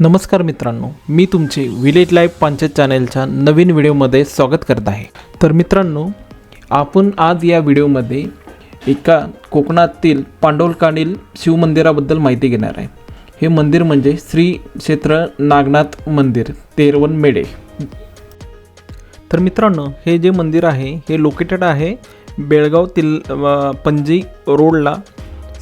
नमस्कार मित्रांनो मी तुमचे विलेज लाईफ पंचायत चॅनेलच्या नवीन व्हिडिओमध्ये स्वागत करत आहे. तर मित्रांनो आपण आज या व्हिडिओमध्ये एका कोकणातील पांडवलकालील शिवमंदिराबद्दल माहिती घेणार आहे. हे मंदिर म्हणजे श्री क्षेत्र नागनाथ मंदिर तेरवन मेढे. तर मित्रांनो हे जे मंदिर आहे हे लोकेटेड आहे बेळगाव तिल पणजी रोडला.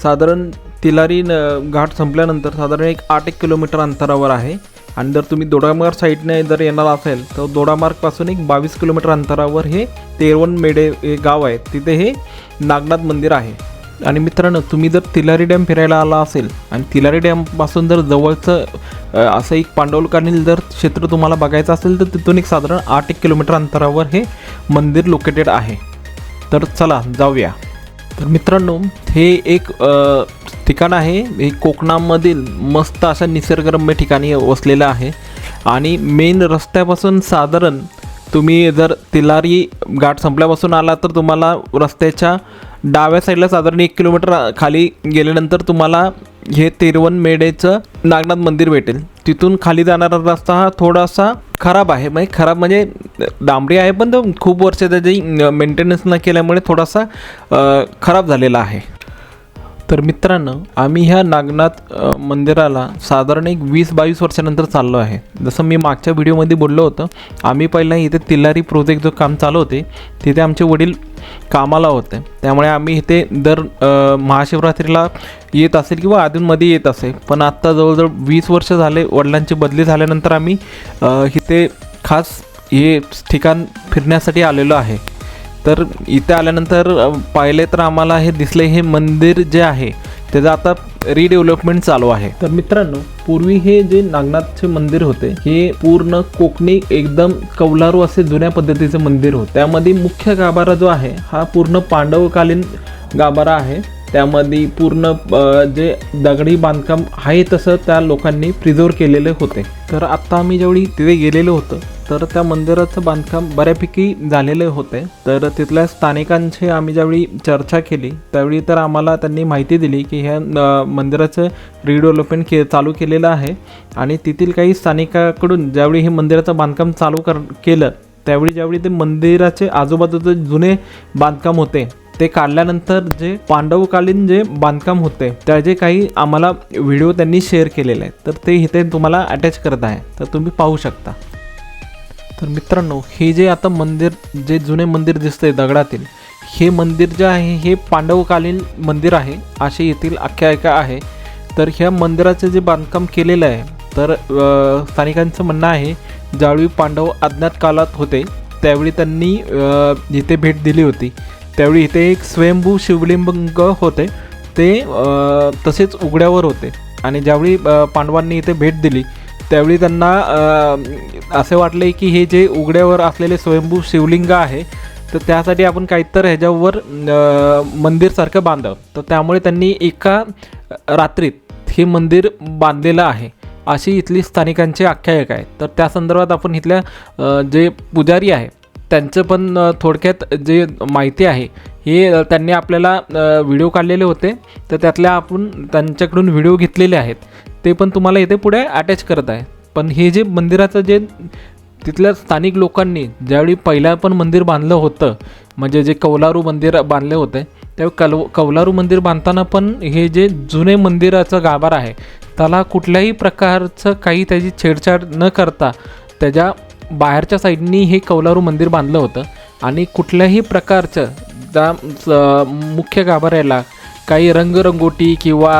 साधारण तिलारी न- घाट संपल्यानंतर साधारण एक आठ एक किलोमीटर अंतरावर आहे. आणि जर तुम्ही दोडामार्ग साईडने जर येणार असेल तर दोडामार्गपासून एक बावीस किलोमीटर अंतरावर हे तेरवन मेढे हे गाव आहे. तिथे हे नागनाथ मंदिर आहे. आणि मित्रांनो तुम्ही जर तिलारी डॅम फिरायला आला असेल आणि तिलारी डॅमपासून जर जवळचं असं एक पांडवलकालीन जर क्षेत्र तुम्हाला बघायचं असेल तर तिथून एक साधारण आठ एक किलोमीटर अंतरावर हे मंदिर लोकेटेड आहे. तर चला जाऊया. तर मित्रांनो हे एक ठिकाण आहे. हे कोकणामधील मस्त अशा निसर्गरम्य ठिकाणी वसलेलं आहे. आणि मेन रस्त्यापासून साधारण तुम्ही जर तिलारी घाट संपल्यापासून आला तर तुम्हाला रस्त्याच्या डाव्या साईडला साधारण एक किलोमीटर खाली गेल्यानंतर तुम्हाला हे तिरवणमेढेचं नागनाथ मंदिर भेटेल. तिथून खाली जाणारा रस्ता हा थोडासा खराब आहे. म्हणजे खराब म्हणजे डांबरी आहे पण तो खूप वर्ष त्याची मेंटेनन्स न केल्यामुळे थोडासा खराब झालेला आहे. तर मित्रांनो आम्ही ह्या नागनाथ मंदिराला साधारण एक वीस बावीस वर्षानंतर चाललो आहे. जसं मी मागच्या व्हिडिओमध्ये बोललो होतं आम्ही पहिला इथे तिल्लारी प्रोजेक्ट जो काम चालू होते तिथे आमचे वडील कामाला होते. त्यामुळे आम्ही इथे दर महाशिवरात्रीला येत असेल किंवा अधूनमध्ये येत असेल पण आत्ता जवळजवळ वीस वर्ष झाले वडिलांची बदली झाल्यानंतर आम्ही इथे खास हे ठिकाण फिरण्यासाठी आलेलो आहे. तर इथे आल्यानंतर पाहिले तर आम्हाला हे दिसले हे मंदिर जे आहे त्याचं आता रिडेव्हलपमेंट चालू आहे. तर मित्रांनो पूर्वी हे जे नागनाथचे मंदिर होते हे पूर्ण कोकणी एकदम कौलारू असे जुन्या पद्धतीचे मंदिर होते. त्यामध्ये मुख्य गाभारा जो आहे हा पूर्ण पांडवकालीन गाभारा आहे. त्यामध्ये पूर्ण जे दगडी बांधकाम आहे तसं त्या लोकांनी प्रिझर्व केलेले होते. तर आत्ता आम्ही जेवढी तिथे गेलेलो होतो तर त्या मंदिराचं बांधकाम बऱ्यापैकी झालेले होते तर तिथल्या स्थानिकांशी आम्ही ज्यावेळी चर्चा केली त्यावेळी तर आम्हाला त्यांनी माहिती दिली की ह्या मंदिराचं रिडेव्हलपमेंट के चालू केलेलं आहे. आणि तेथील काही स्थानिकाकडून ज्यावेळी हे मंदिराचं बांधकाम चालू कर केलं त्यावेळी ज्यावेळी ते मंदिराचे आजूबाजूचे जुने बांधकाम होते ते काढल्यानंतर जे पांडवकालीन जे बांधकाम होते त्याचे काही आम्हाला व्हिडिओ त्यांनी शेअर केलेले आहेत तर ते इथे तुम्हाला अटॅच करत आहे. तर तुम्ही पाहू शकता. तर मित्रांनो हे जे आता मंदिर जे जुने मंदिर दिसतंय दगडातील हे मंदिर जे आहे हे पांडवकालीन मंदिर आहे. अशी येथील आख्यायिका आहे. तर ह्या मंदिराचं जे बांधकाम केलेलं आहे तर स्थानिकांचं म्हणणं आहे ज्यावेळी पांडव अज्ञात कालात होते त्यावेळी त्यांनी इथे भेट दिली होती त्यावेळी इथे एक स्वयंभू शिवलिंग होते. ते तसेच उघड्यावर होते. आणि ज्यावेळी पांडवांनी इथे भेट दिली त्यावेळी त्यांना असे वाटले की हे जे उघड्यावर असलेले स्वयंभू शिवलिंग आहे तर त्यासाठी आपण काहीतर ह्याच्यावर मंदिरसारखं बांधावं. तर त्यामुळे त्यांनी एका रात्रीत हे मंदिर बांधलेलं आहे. अशी इथली स्थानिकांची आख्यायिका आहे. तर त्या संदर्भात आपण इथल्या जे पुजारी आहे त्यांचं पण थोडक्यात जे माहिती आहे हे त्यांनी आपल्याला व्हिडिओ काढलेले होते. तर त्यातल्या आपण त्यांच्याकडून व्हिडिओ घेतलेले आहेत. ते पण तुम्हाला इथे पुढे अटॅच करत आहे. पण हे जे मंदिराचं जे तिथल्या स्थानिक लोकांनी ज्यावेळी पहिला पण मंदिर बांधलं होतं म्हणजे जे कौलारू मंदिर बांधले होते त्यावेळी कल कौलारू मंदिर बांधताना पण हे जे जुने मंदिराचं गाभार आहे त्याला कुठल्याही प्रकारचं काही त्याची छेडछाड न करता त्याच्या बाहेरच्या साईडनी हे कौलारू मंदिर बांधलं होतं. आणि कुठल्याही प्रकारचं त्या मुख्य गाभाऱ्याला काही रंगरंगोटी किंवा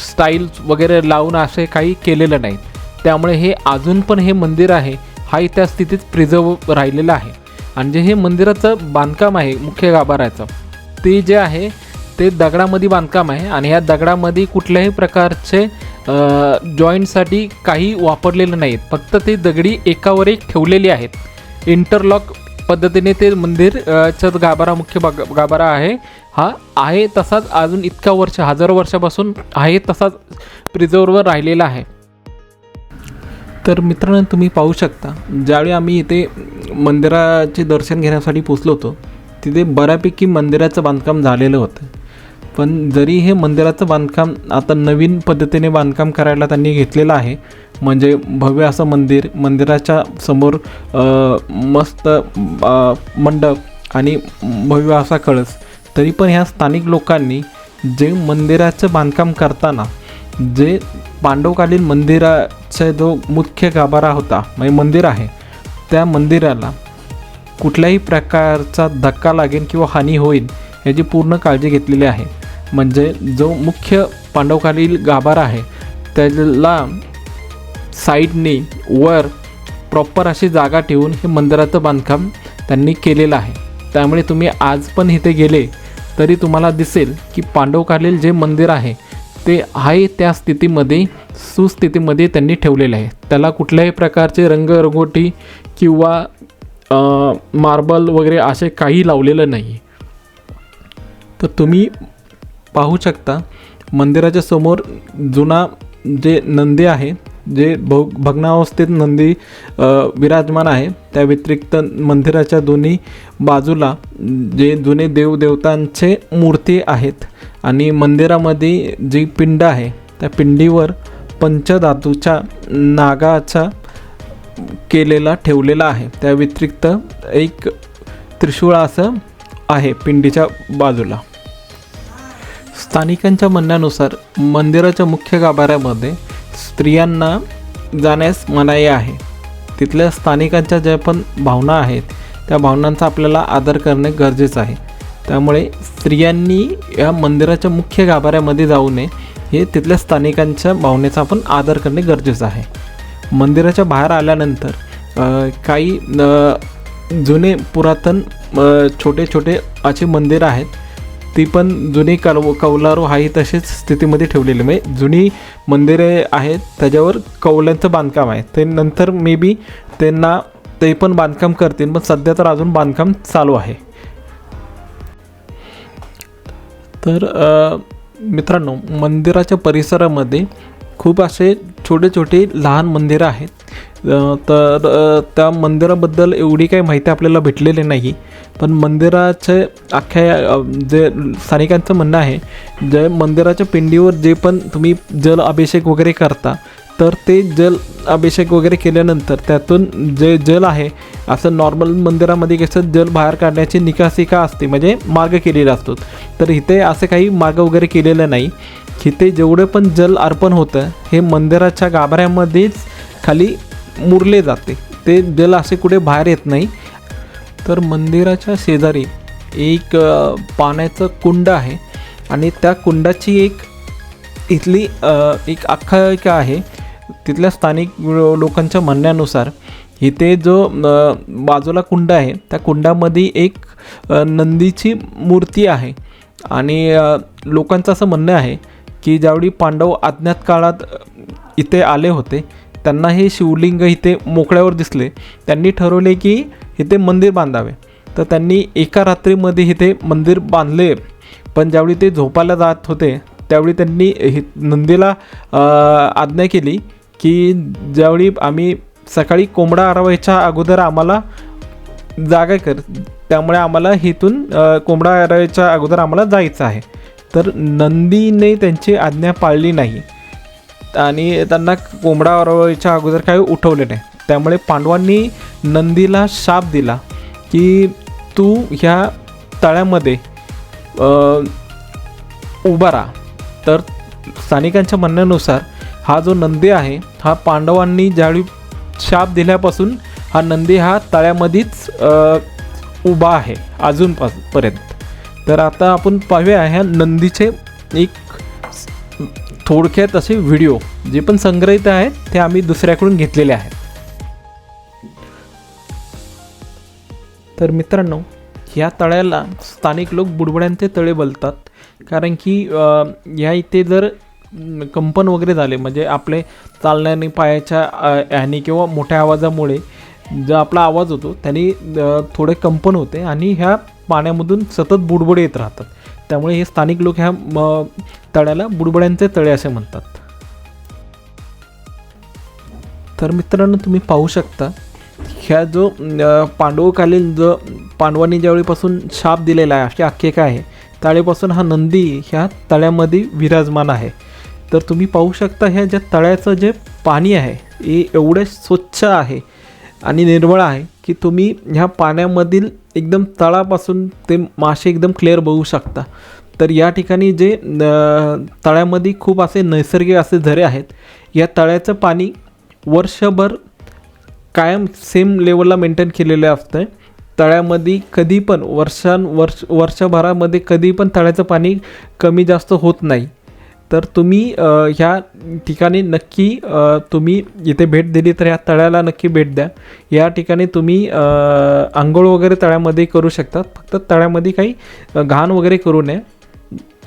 स्टाईल वगैरे लावून असे काही केलेलं नाही. त्यामुळे हे अजून पण हे मंदिर आहे हा त्या स्थितीत प्रिझर्व राहिलेलं आहे. आणि जे हे मंदिराचं बांधकाम आहे मुख्य गाभाऱ्याचं ते जे आहे ते दगडामध्ये बांधकाम आहे. आणि ह्या दगडामध्ये कुठल्याही प्रकारचे जॉईंटसाठी काही वापरलेलं नाहीत. फक्त ते दगडी एकावर एक ठेवलेली आहेत. इंटरलॉक पद्धतीने ते मंदिर चा गाभारा मुख्य बाग- गाभारा आहे. हा आहे तसाच अजून इतक्या वर्ष हजारो वर्षापासून आहे तसाच प्रिझर्ववर राहिलेला आहे. तर मित्रांनो तुम्ही पाहू शकता ज्यावेळी आम्ही इथे मंदिराचे दर्शन घेण्यासाठी पोचलो होतो तिथे बऱ्यापैकी मंदिराचं बांधकाम झालेलं होतं. पण जरी हे मंदिराचं बांधकाम आता नवीन पद्धतीने बांधकाम करायला त्यांनी घेतलेलं आहे म्हणजे भव्य असं मंदिर मंदिराच्या समोर मस्त मंडप आणि भव्य असा कळस तरी पण ह्या स्थानिक लोकांनी जे मंदिराचं बांधकाम करताना जे पांडवकालीन मंदिराचा जो मुख्य गाभारा होता म्हणजे मंदिर आहे त्या मंदिराला कुठल्याही प्रकारचा धक्का लागेल किंवा हानी होईल याची पूर्ण काळजी घेतलेली आहे. म्हणजे जो मुख्य पांडवकालीन गाभारा आहे त्याला साईडने वर प्रॉपर अशी जागा ठेवून हे मंदिराचं बांधकाम त्यांनी केलेलं आहे. त्यामुळे तुम्ही आज पण इथे गेले तरी तुम्हाला दिसेल की पांडवकालीन जे मंदिर आहे ते आहे त्या स्थितीमध्ये सुस्थितीमध्ये त्यांनी ठेवलेले आहे. त्याला कुठल्याही प्रकारचे रंगरंगोटी किंवा मार्बल वगैरे असे काही लावलेलं नाही. तर तुम्ही पाहू शकता मंदिराच्या समोर जुना जे नंदी आहे जे भग भग्नावस्थेत नंदी विराजमान आहे त्या व्यतिरिक्त मंदिराच्या दोन्ही बाजूला जे जुने देवदेवतांचे मूर्ती आहेत आणि मंदिरामध्ये जी पिंड आहे त्या पिंडीवर पंचधातूच्या नागाचा केलेला ठेवलेला आहे. त्या व्यतिरिक्त एक त्रिशूळ असं आहे पिंडीच्या बाजूला. स्थानिकांच्या म्हणण्यानुसार मंदिराच्या मुख्य गाभाऱ्यामध्ये स्त्रियांना जाण्यास मनाई आहे. तिथल्या स्थानिकांच्या ज्या पण भावना आहेत त्या भावनांचा आपल्याला आदर करणे गरजेचं आहे. त्यामुळे स्त्रियांनी या मंदिराच्या मुख्य गाभाऱ्यामध्ये जाऊ नये हे तिथल्या स्थानिकांच्या भावनेचा आपण आदर करणे गरजेचं आहे. मंदिराच्या बाहेर आल्यानंतर काही जुने पुरातन छोटे छोटे असे मंदिरं आहेत ती पण जुनी कलव कौलारू आहे तशीच स्थितीमध्ये ठेवलेली. म्हणजे जुनी मंदिरे आहेत त्याच्यावर कौल्यांचं बांधकाम आहे. ते नंतर मे बी त्यांना ते पण बांधकाम करतील पण सध्या तर अजून बांधकाम चालू आहे. तर मित्रांनो मंदिराच्या परिसरामध्ये खूप असे छोटे छोटे लहान मंदिरं आहेत. तर त्या मंदिराबद्दल एवढी काही माहिती आपल्याला भेटलेली नाही. पण मंदिराचे अख्ख्या जे स्थानिकांचं म्हणणं आहे जे मंदिराच्या पिंडीवर जे पण तुम्ही जल अभिषेक वगैरे करता तर ते जल अभिषेक वगैरे केल्यानंतर त्यातून जे जल आहे असं नॉर्मल मंदिरामध्ये कसं जल बाहेर काढण्याची निकासिका असते म्हणजे मार्ग केलेला असतो. तर इथे असं काही मार्ग वगैरे केलेलं नाही. इथे जेवढं पण जल अर्पण होतं हे मंदिराच्या गाभाऱ्यामध्येच खाली मुरले जाते. ते जल असे कुठे बाहेर येत नाही. तर मंदिराच्या शेजारी एक पाण्याचं कुंड आहे आणि त्या कुंडाची एक इथली एक आख्यायिका आहे. तिथल्या स्थानिक लोकांच्या म्हणण्यानुसार इथे जो बाजूला कुंड आहे त्या कुंडामध्ये एक नंदीची मूर्ती आहे. आणि लोकांचं असं म्हणणं आहे की ज्यावेळी पांडव अज्ञात काळात इथे आले होते त्यांना हे शिवलिंग इथे मोकळ्यावर दिसले. त्यांनी ठरवले की इथे मंदिर बांधावे. तर त्यांनी एका रात्रीमध्ये इथे मंदिर बांधले. पण ज्यावेळी ते झोपायला जात होते त्यावेळी त्यांनी हे नंदीला आज्ञा केली की ज्यावेळी आम्ही सकाळी कोंबडा आरवायच्या अगोदर आम्हाला जागा कर त्यामुळे आम्हाला इथून कोंबडा आरवायच्या अगोदर आम्हाला जायचं आहे. तर नंदीने त्यांची आज्ञा पाळली नाही. आणि त्यांना कोंबडा आरवायच्या अगोदर काही उठवले नाही. त्यामुळे पांडवांनी नंदीला शाप दिला की तू ह्या तळ्यामध्ये उभा राहा. तर स्थानिकांच्या म्हणण्यानुसार हा जो नंदी आहे हा पांडवांनी ज्यावेळी शाप दिल्यापासून हा नंदी हा तळ्यामध्येच उभा आहे अजूनपास पर्यंत तर आता आपण पाहूया ह्या नंदीचे एक थोडक्यात असे व्हिडिओ जे पण संग्रहित आहेत ते आम्ही दुसऱ्याकडून घेतलेले आहेत. तर मित्रांनो ह्या तळ्याला स्थानिक लोक बुडबुड्यांचे तळे बोलतात. कारण की ह्या इथे जर कंपन वगैरे झाले म्हणजे आपले चालण्याने पायाच्या ह्याने किंवा मोठ्या आवाजामुळे जो आपला आवाज होतो त्याने थोडे कंपन होते. आणि ह्या पाण्यामधून सतत बुडबुडे येत राहतात. त्यामुळे हे स्थानिक लोक ह्या म, तळ्याला बुडबुड्यांचे तळे असे म्हणतात. तर मित्रांनो तुम्ही पाहू शकता ह्या जो पांडवकालीन जो पांडवांनी ज्यावेळीपासून शाप दिलेला आहे अशी आख्यायिका आहे ताळेपासून हा नंदी ह्या तळ्यामध्ये विराजमान आहे. तर तुम्ही पाहू शकता ह्या ज्या तळ्याचं जे पाणी आहे हे एवढे स्वच्छ आहे आणि निर्मळ आहे की तुम्ही ह्या पाण्यामधील एकदम तळापासून ते मासे एकदम क्लिअर बघू शकता. तर या ठिकाणी जे तळ्यामध्ये खूप असे नैसर्गिक असे झरे आहेत या तळ्याचं पाणी वर्षभर कायम सेम लेवलला मेंटेन केलेलं असतं. आहे तळ्यामध्ये कधी पण वर्षां वर्ष वर्षभरामध्ये कधी पण तळ्याचं पाणी कमी जास्त होत नाही. तर तुम्ही ह्या ठिकाणी नक्की तुम्ही इथे भेट दिली तर ह्या तळ्याला नक्की भेट द्या. या ठिकाणी तुम्ही आंघोळ वगैरे तळ्यामध्ये करू शकता. फक्त तळ्यामध्ये काही घाण वगैरे करू नये.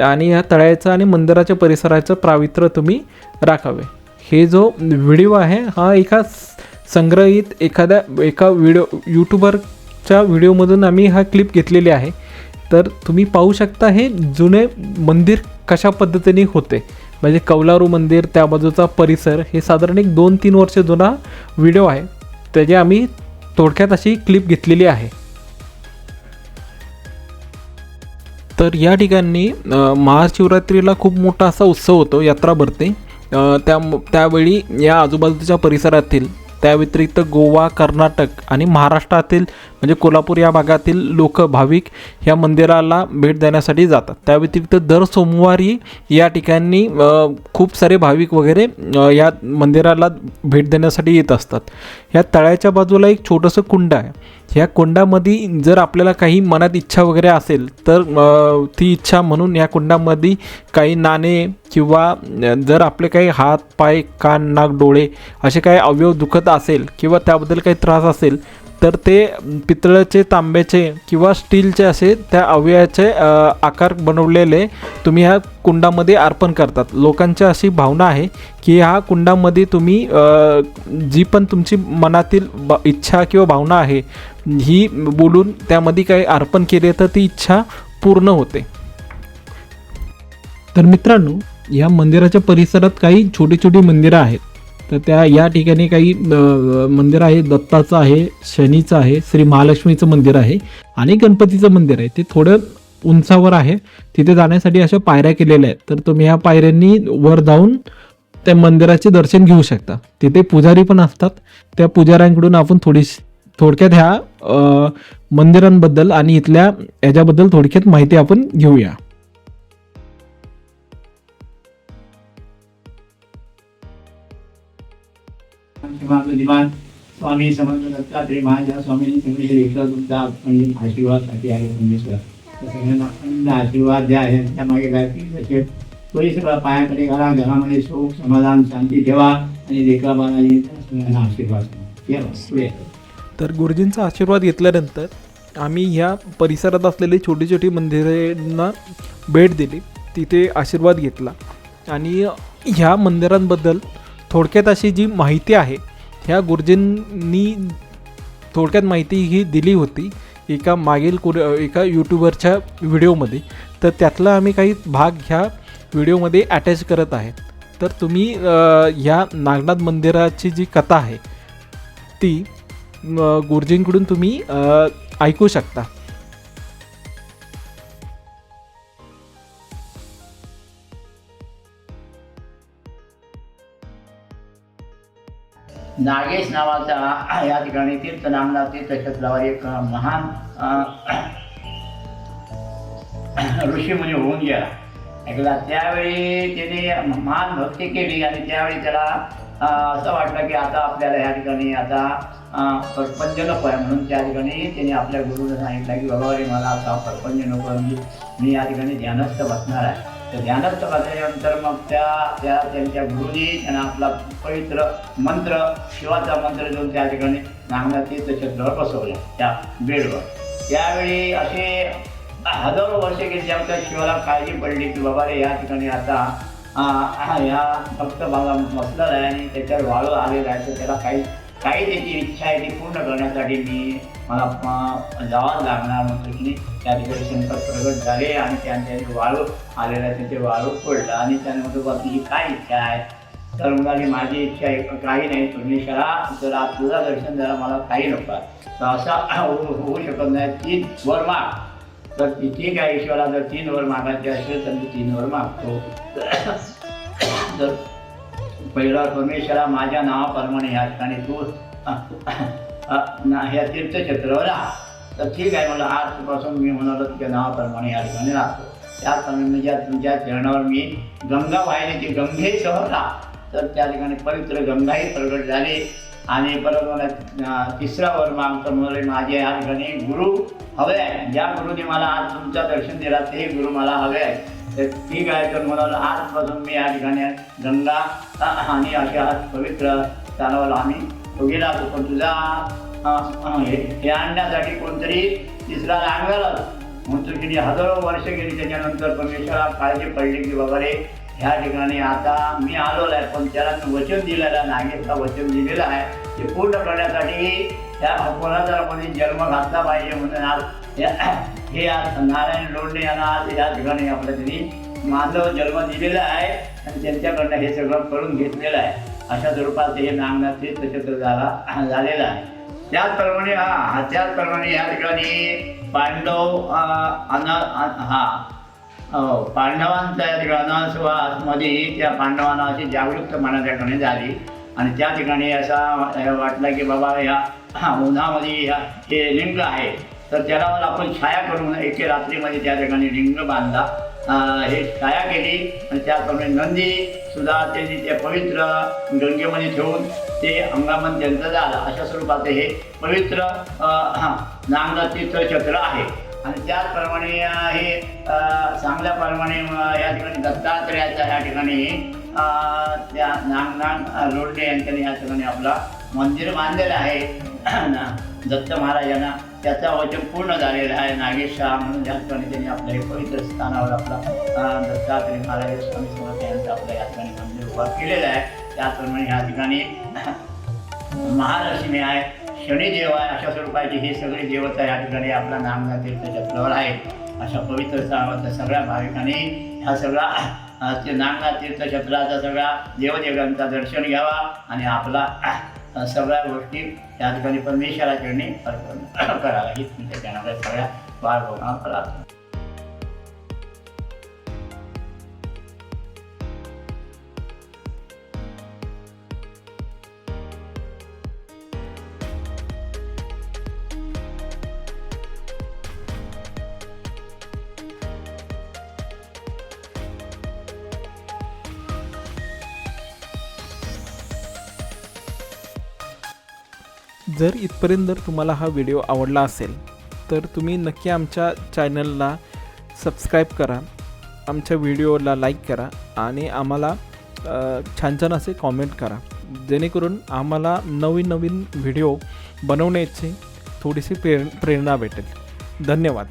आणि ह्या तळ्याचं आणि मंदिराच्या परिसराचं पावित्र्य तुम्ही राखावे. हे जो व्हिडिओ आहे हा एका संग्रहित एखाद्या एका व्हिडिओ यूट्यूबरच्या व्हिडिओमधून आम्ही हा क्लिप घेतलेली आहे. तर तुम्ही पाहू शकता हे जुने मंदिर कशा पद्धतीने होते? म्हणजे कौलारू मंदिर त्या बाजूचा परिसर हे साधारण एक दोन तीन वर्ष जुना व्हिडिओ आहे. त्याची आम्ही थोडक्यात अशी क्लिप घेतलेली आहे. तर या ठिकाणी महाशिवरात्रीला खूप मोठा असा उत्सव होतो यात्रा भरते. त्या त्यावेळी या आजूबाजूच्या परिसरातील त्या व्यतिरिक्त गोवा कर्नाटक आणि महाराष्ट्रातील म्हणजे कोल्हापूर या भागातील लोक भाविक या मंदिराला भेट देण्यासाठी जातात. त्या व्यतिरिक्त दर सोमवारी या ठिकाणी खूप सारे भाविक वगैरे या मंदिराला भेट देण्यासाठी येत असतात. या तळ्याच्या बाजूला एक छोटंसं कुंड आहे. ह्या कुंडामध्ये जर आपल्याला काही मनात इच्छा वगैरे असेल तर ती इच्छा म्हणून या कुंडामध्ये काही नाणे किंवा जर आपले काही हात पाय कान नाक डोळे असे काही अवयव दुखत असेल किंवा त्याबद्दल काही त्रास असेल तर ते पितळाचे तांब्याचे किंवा स्टीलचे असे त्या अवयवाचे आकार बनवलेले तुम्ही ह्या कुंडामध्ये अर्पण करतात. लोकांची अशी भावना आहे की ह्या कुंडामध्ये तुम्ही जी पण तुमची मनातील ब इच्छा किंवा भावना आहे ही बोलून त्यामध्ये काही अर्पण केले तर ती इच्छा पूर्ण होते. तर मित्रांनो या मंदिराच्या परिसरात काही छोटी छोटी मंदिरं आहेत. तर त्या या ठिकाणी काही मंदिर आहे दत्ताचं आहे शनीचं आहे श्री महालक्ष्मीचं मंदिर आहे आणि गणपतीचं मंदिर आहे. ते थोडं उंचावर आहे. तिथे जाण्यासाठी अशा पायऱ्या केलेल्या आहेत. तर तुम्ही ह्या पायऱ्यांनी वर जाऊन त्या मंदिराचे दर्शन घेऊ शकता. तिथे पुजारी पण असतात. त्या पुजाऱ्यांकडून आपण थोडीशी थोडक्यात ह्या मंदिरांबद्दल आणि इथल्या याच्याबद्दल थोडक्यात माहिती आपण घेऊया स्वामी समर्थ दत्तात्रय महाराज स्वामींनी तुम्ही हे तुमचा म्हणजे आशीर्वादसाठी आहे तुम्ही सर सगळ्यांना अखंड आशीर्वाद द्या आहे त्यामागे गायत्री तसे तोही सगळा पायाकडे घाला घरामध्ये सुख समाधान शांती ठेवा आणि लेखा बाळांनी सगळ्यांना आशीर्वाद या बस, पुढे. तर गुरुजींचा आशीर्वाद घेतल्यानंतर आम्ही ह्या परिसरात असलेली छोटी छोटी मंदिरांना भेट दिली. तिथे आशीर्वाद घेतला. आणि ह्या मंदिरांबद्दल थोडक्यात अशी जी माहिती आहे ह्या गुरुजींनी थोडक्यात माहिती ही दिली होती एका मागील कुर एका यूट्यूबरच्या व्हिडिओमध्ये. तर त्यातला आम्ही काही भाग ह्या व्हिडिओमध्ये अटॅच करत आहे. तर तुम्ही ह्या नागनाथ मंदिराची जी कथा आहे ती गुरुजींकडून तुम्ही ऐकू शकता. नागेश नावाचा या ठिकाणी तीर्थ नामना तीर्थक्षेत्रावर एक महान ऋषी म्हणजे होऊन गेला. ऐकला त्यावेळी त्याने महान भक्ती केली आणि त्यावेळी त्याला असं वाटलं की आता आपल्याला ह्या ठिकाणी आता परपंच नको आहे म्हणून त्या ठिकाणी त्याने आपल्या गुरुला सांगितलं की बाबा रे मला आता परपंच नको म्हणजे मी या ठिकाणी ध्यानस्थ बसणार आहे. तर ध्यानस्थ बसल्यानंतर मग त्या त्या त्यांच्या गुरुनी त्यांना आपला पवित्र मंत्र शिवाचा मंत्र देऊन त्या ठिकाणी नागनाथ तीर्थक्षेत्रावर बसवला त्या बेडवर. त्यावेळी असे हजारो वर्ष गेली आमच्या शिवाला काळजी पडली की बाबा रे या ठिकाणी आता ह्या भक्त बाबा बसलेला आहे आणि त्याच्यावर वाळू आलेला आहे तर त्याला काही काही त्याची इच्छा आहे ती पूर्ण करण्यासाठी मी मला अ, जावं लागणार म्हणतो की त्या ठिकाणी शंकर प्रगट झाले आणि त्यांच्या वाळू आलेला आहे त्याचे वाळू फोडलं आणि त्याने म्हणतो बा तुझी काय इच्छा आहे? तर म्हणाली माझी इच्छा आहे काही नाही तुम्ही करा तर आज तुझा दर्शन झालं मला काही नको तर असा हो, होऊ शकत नाही तीन वर माग. तर ती ठीक आहे ईश्वरा जर तीन वर मागायचे असेल तर मी तीन वर मागतो. तर पहिला सोमेश्वरा माझ्या नावाप्रमाणे या ठिकाणी तू ह्या तीर्थक्षेत्रावर राहा. तर ठीक आहे मला आजपासून मी म्हणालो तुझ्या नावाप्रमाणे या ठिकाणी राहतो. त्याप्रमाणे ज्या तुमच्या चरणावर मी गंगा वाहिनीची गंगेसह राहा. तर त्या ठिकाणी पवित्र गंगाही प्रगट झाली. आणि परत मला तिसरा वर आमचं म्हणजे माझे या ठिकाणी गुरु हवे आहे ज्या गुरुने मला आज तुमचं दर्शन दिला ते गुरु मला हवे आहे तर ठीक आहे तर मला आजपासून मी या ठिकाणी गंगा आणि अशा पवित्र चालवायला आम्ही दोघे राहतो पण तुझा हे हे आणण्यासाठी कोणतरी तिसरा लागणार म्हणतो की हजारो वर्ष गेली त्याच्यानंतर परमेश्वरा काळजी पडली की बाबा रे ह्या ठिकाणी आता मी आलेलो आहे पण त्याला वचन दिलेलं आहे नागेशला वचन दिलेलं आहे. ते पूर्ण करण्यासाठी त्या कोणाचा जन्म घातला पाहिजे म्हणून आज हे आज नारायण लोंढे यांना आज या ठिकाणी आपल्या त्यांनी माझं जन्म दिलेला आहे आणि त्यांच्याकडनं हे सगळं करून घेतलेलं आहे. अशा स्वरूपात हे नागनाथ तीर्थक्षेत्र झाला झालेला आहे. त्याचप्रमाणे हा त्याचप्रमाणे या ठिकाणी पांडव अन हा पांडवांचा पांडवांच्या या ठिकाणी अनसवासमध्ये त्या पांडवांना अशी जागरूक मनाच्या ठिकाणी झाली. आणि त्या ठिकाणी असा वाटलं की बाबा ह्या उन्हामध्ये ह्या हे लिंग आहे. तर त्याला आपण छाया करून एके रात्रीमध्ये त्या ठिकाणी रिंग बांधला. हे छाया केली आणि त्याप्रमाणे नंदी सुद्धा त्यांनी ते पवित्र गंगेमध्ये ठेवून ते अंगामन त्यांचं झालं. अशा स्वरूपाचं हे पवित्र अं, हा, तीर्थक्षेत्र आहे. आणि त्याचप्रमाणे हे चांगल्याप्रमाणे या ठिकाणी दत्तात्रयाच्या या ठिकाणी त्या नागनाथ लोडले यांच्याने या ठिकाणी आपला मंदिर बांधलेलं आहे. दत्त महाराजांना त्याचा वचन पूर्ण झालेला आहे. नागेश म्हणून या ठिकाणी त्यांनी आपल्या हे पवित्र स्थानावर आपला अं, दत्तात्रय महाराज स्वामी समर्थ यांचं आपल्या या ठिकाणी मंदिर उभा केलेलं आहे. त्याचप्रमाणे या ठिकाणी महालक्ष्मी आहे शनिदेव आहे अशा स्वरूपाची हे सगळे देवता या ठिकाणी आपला नामनाथ तीर्थक्षेत्रावर आहे अशा पवित्र स्थानावर सगळ्या भाविकांनी ह्या सगळा अ, ते नागनाथ तीर्थक्षेत्राचा सगळा देवदेवांचा दर्शन घ्यावा आणि आपला सगळ्या गोष्टी त्या ठिकाणी परमेश्वराकडे अर्पण करावा हीच तुमच्या त्याच्यानं सगळ्या बाळभोगांना करा जर इथपर्यंत जर तुम्हाला हा व्हिडिओ आवडला असेल तर तुम्ही नक्की आमच्या चॅनलला सबस्क्राईब करा आमच्या व्हिडिओला लाईक करा आणि आम्हाला छान छान असे कॉमेंट करा. जेणेकरून आम्हाला नवीन नवीन व्हिडिओ बनवण्याची थोडीशी प्रेर प्रेरणा भेटेल. धन्यवाद.